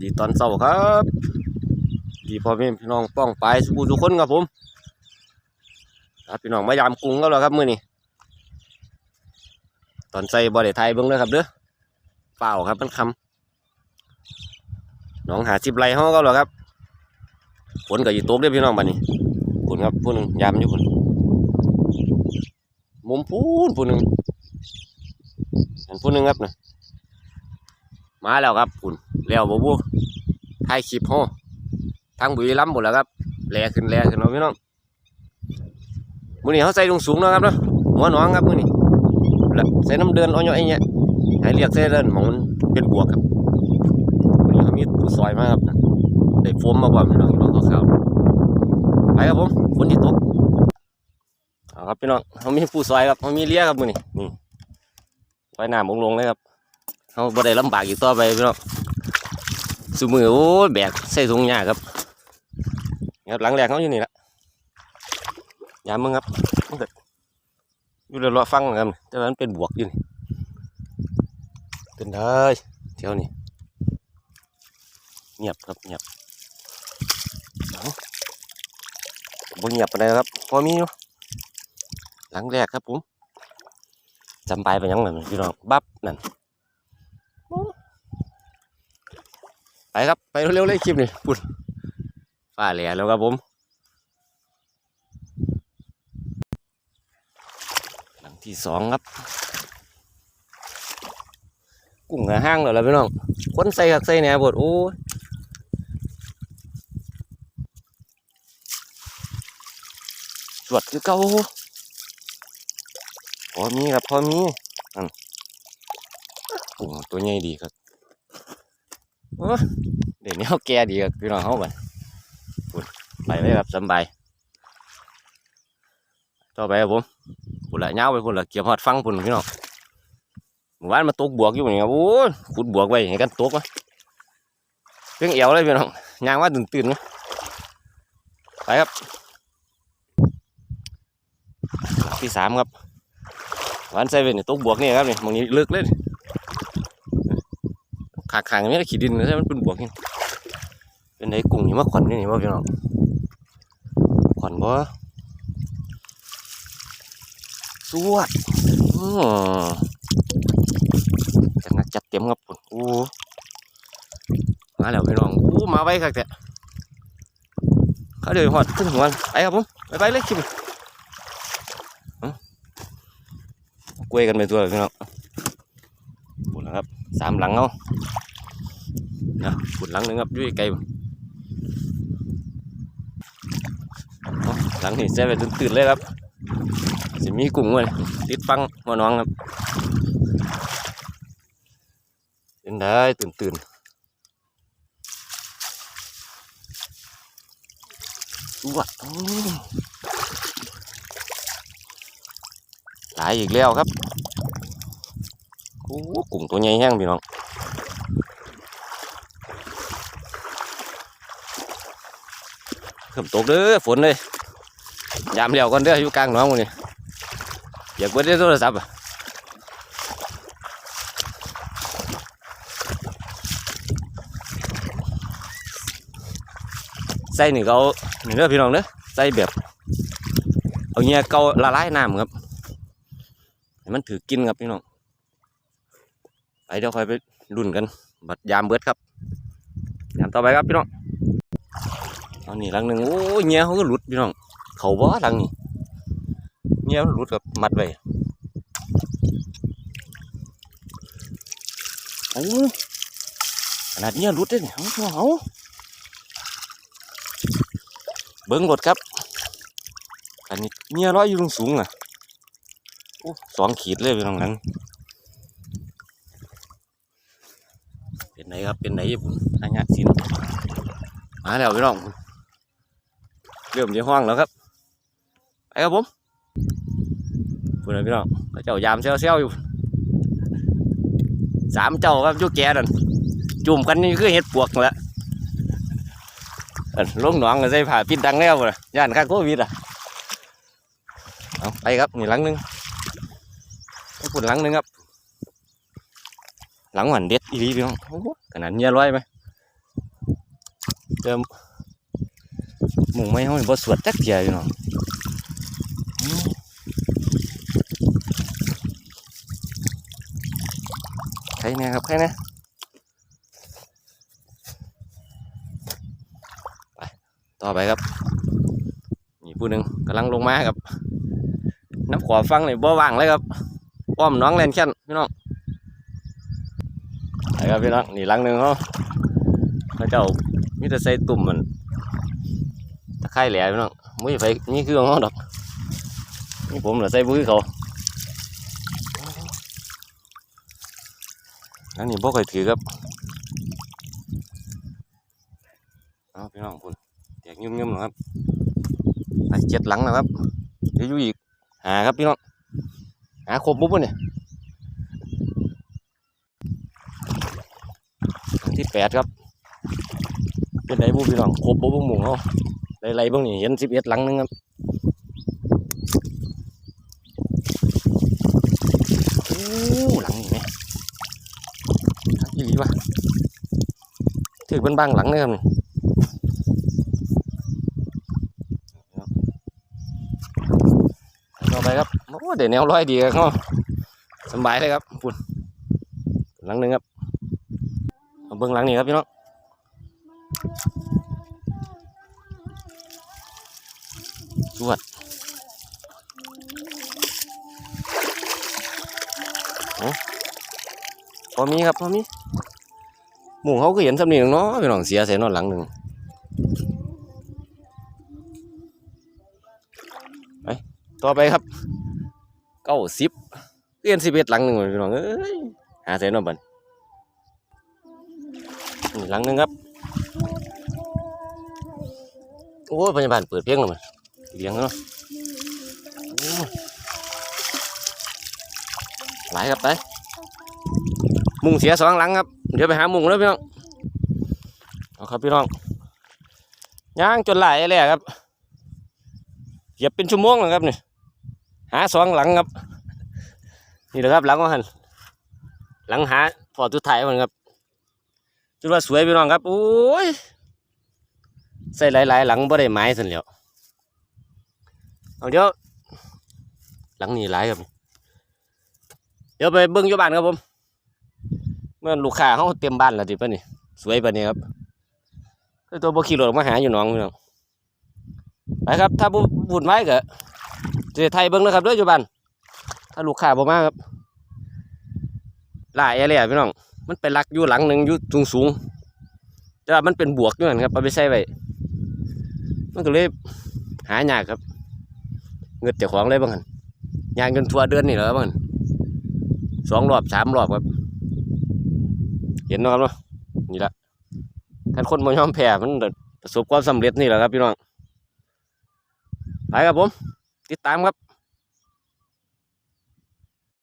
ดีตอนเช้าครับ ดีพ่อแม่พี่น้องป้องไปสุขุทุกคนครับผมครับพี่น้องมายามกรุงก็แล้วครับมื้อนี้ตอนใส่บ่ได้ไทยเบิ่งเด้อครับเด้อเปล่าครับมันคำน้องหาสิบไรห้องก็แล้วครับฝนก็อยู่ตกเด้อพี่น้องบัดนี้ฝนครับผู้หนึงยามอยู่พุ่นมุมพูนผู้หนึงเห็นผู้หนึงครับนะมาแล้วครับคุณ แล้วบ่บูถ่ายคลิปโฮทางบุรีรัมย์หมดแล้วครับแลขึ้นแลขึ้นเนาะพี่น้องมื้อนี้เขาใส่ลงสูงเนาะครับเนาะหัวหนองครับมื้อนี้แล้วใส่น้ำเดือนเอาอย่างเงี้ยให้เรียกใส่เดือนหมองมันเป็นบวกครับมื้อนี้เขามีตู้ซอยมาครับได้โฟมมาบ่พี่น้องพี่น้องขาวๆไปครับผมฝนที่ตกเอาครับพี่น้องเขามีผู้ซอยครับเขามีเลี้ยครับมื้อนี้นี่ไว้น้ำลงเลยครับเขาบ่ได้ลำบากอีกต่อไปพี่น้อง สมือโอ้ยแบกใส่ถุงยาครับครับหลังแรกเขาอยู่นี่ละยามมึงครับอยู่เดี๋ยวรอฟังกันแต่ว่ามันเป็นบวกอยู่นี่เป็นได้เที่ยวนี่เงียบครับเงียบเอาบ่เงียบปานใดครับพอมีอยู่หลังแรกครับผมจำไปไปยังไงพี่น้องบับนั่น ไปครับ ไปเร็วๆเลยคลิปนี่ปุ่นฟ้าแหลแล้วครับผมหลังที่สองครับ กุ้งห้างแล้วล่ะพี่น้องคนใส่หักใส่แหน่บดโอ้ยสวดคือเก่าพอมีครับพอมีอันกุ้งตัวใหญ่ดีครับ เดี๋ยวนี้เขาแก่ดีกับพี่น้องเขาไปไปเลยครับสบายต่อไปผมปุ่นละเงาไปปุ่นละเกี่ยวหอดฟังปุ่นพี่น้องหมู่บ้านมาตกบวกอยู่นี่ครับโอ้ยขุดบวกไว้ให้กันตกวะเพียงเอวเลยพี่น้องยางว่าตื่นตื่นๆนะไปครับที่สามครับวันเซเว่นตกบวกนี่ครับนี่มองนี้ลึกเลย ขาขางๆไม่ได้ขีดินนะใช่มันเป็นบวกนี่เป็นไอ้กุ้งนี่มาขวัญนี่นี่ว่าพี่น้องขวัญบ่สวดอืมจังนักจัดเต็มครับปุ่นโอ้มาแล้วพี่น้องโอ้มาไว้ครับแต่เขาเดี๋ยวหอดขึ้นหัวไปครับผมไปไปเลยคลิปนี้เอ้ากล้วยกันไปตัวพี่น้องปุ่นนะครับสามหลังเอา นะขุดหลังหนึ่งครับอยุ่ยไกลบ่เอาหลังนี้แซ่ไปตื่นๆเลยครับสิมีกุ้งเลยติดฟังหัวน้องครับเป็นได้ตื่นตื่นๆวัดโอ้หลายอีกแล้วครับโอ้กุ้งตัวใหญ่แห้งพี่น้อง มตกเด้อฝนเลยยามเหลียวก่อนเด้ออยู่กลางน้องหมื้นี่อยากเปิดได้โทรศัพท์อะใส่นี่ก็เอาหนี่งเด้อพี่น้องเด้อใส่แบบเอาเงี้ยเกาละลายน้ำครับมันถือกินครับพี่น้องไปเดี๋ยวคอยไปรุ่นกัน บัดยามเบิดครับยามต่อไปครับพี่น้อง อันนี้ลังหนึ่งโอ้ยเงี้ยเขาก็หลุดพี่น้อง เขาบ่หลังนี้เงี้ยหลุดกับมัดไว้โอ้ขนาดเงี้ยหลุดเลยเนี่ยเอาเอาเบิ้งกดครับอันนี้เงี้ยร้อยอยู่ตรงสูงอะโอ้สองขีดเลยพี่น้องหลังเป็นไหนครับเป็นไหนญี่ปุ่นอายะสินมาแล้วพี่น้อง เริ่มจะห้องแล้วครับไปครับผมพูดนะพี่น้องเจ้ายามเซลเซลอยู่สามเจ้าครับอยุแกนั่นจุ่มกันนี่คือเห็ดปวกแหละอั่นลงหนองก็ใส่ผ้าปิดดังแล้วเลยย่านข้าโควิดอะเอาไปครับนี่หลังนึงไปพูดหลังนึงครับ หลังหวานเด็ดอีรีพี่น้องโอ้โหขนาดเนี้ยร้อยไหมเติม หมุงไม่ห้อยบ่สวดจักเทียพี่น้องใครเนี่ยครับใครเนี่ยไปต่อไปครับนี่ผู้หนึ่งกำลังลงมาครับน้ำขวาฟังเลยบ่ว่างเลยครับป้อมน้องแลนแค่นพี่น้องไปครับพี่น้องนี่ลังหนึ่งเขาเขาเจ้ามีแต่ใส่ตุ่มมัน ตะไคร้แหล่พี่น้องมุ้ยไฟนี่คือของเขาดอกนี่ผมเหรอใส่บุ้ยเขาแล้วนี่บ่เคยถือครับเอาพี่น้องคุณแตกยุ่มๆหรอครับไปเจ็ดหลังนะครับเดี๋ยวอยู่อีกหาครับพี่น้องหาครบปุ๊บเนี่ยที่แปดครับ เป็นไรบุพี่น้องครบปุ๊บหมู่เขา ไรๆบ้างนี่เห็นสิบเอ็ดหลังหนึงครับโอ้หลังนี่ไหมอีหลีวะถือเป็นบางหลังเลยครับนี่ต่อไปครับโอ้เดี๋ยวแนวร้อยดีครับเสบายเลยครับปุ่นหลังหนึ่งครับเบิ้งหลังนี่ครับพี่น้อง จวดโอ้พอมีครับพอมีหมูเขาก็เห็นสำเนียงเนาะพี่น้องเสียใส่นอนหลังหนึ่งไปต่อไปครับเก้าสิบเรียนสิบเอ็ดหลังหนึ่งพี่น้องเอ้ยหาใส่นอนบันหลังหนึ่งครับโอ้ยพยาบาลเปิดเพลงแล้วมัน เลี้ยงเนาะหลายครับไป มุงเสียสองหลังครับ เดี๋ยวไปหามุงแล้วพี่น้องเอาครับพี่น้องย่างจนหลายเลยครับเหยียบเป็นชั่วโมงแล้วครับนี่หาสองหลังครับ นี่แหละครับหลังว่าหันหลังหาพอทุดท้ายมันครับจุดว่าสวยพี่น้องครับโอ้ยใส่หลายๆหลังบ่ได้ไม้สันแหล้ว เอาเดี๋ยวหลังนี้หลายครับ เดี๋ยวไปเบิ้งอยู่บ้านครับผม เมื่อลูกค้าเขาเตรียมบ้านแล้วดิป่ะนี่ สวยป่ะนี่ครับคือตัวบขี่รถออกมาหาอยู่น้องพี่น้องไปครับถ้าบุบุญไว้ก็จะไทยเบิ้งนะครับเด้วยอยู่บ้านถ้าลูกค้าบ่มาครับหลายอะไรอะพี่น้อง มันไปรักอยู่หลังหนึ่งอยู่สูงสูงแต่ว่ามันเป็นบวกด้วยครับเอาไปใส่ไว้มันก็เลยหายากครับ เงินเจ้าของเลยบ้างหันยางจนทัวเดือนนี่เหรอบ้างหันสองรอบสามรอบครับ เห็นนาะครับเนาะนี่ละการคนมายอมแพ้มันประสบความสำเร็จนี่แหละครับพี่น้องไปครับผม ติดตามครับ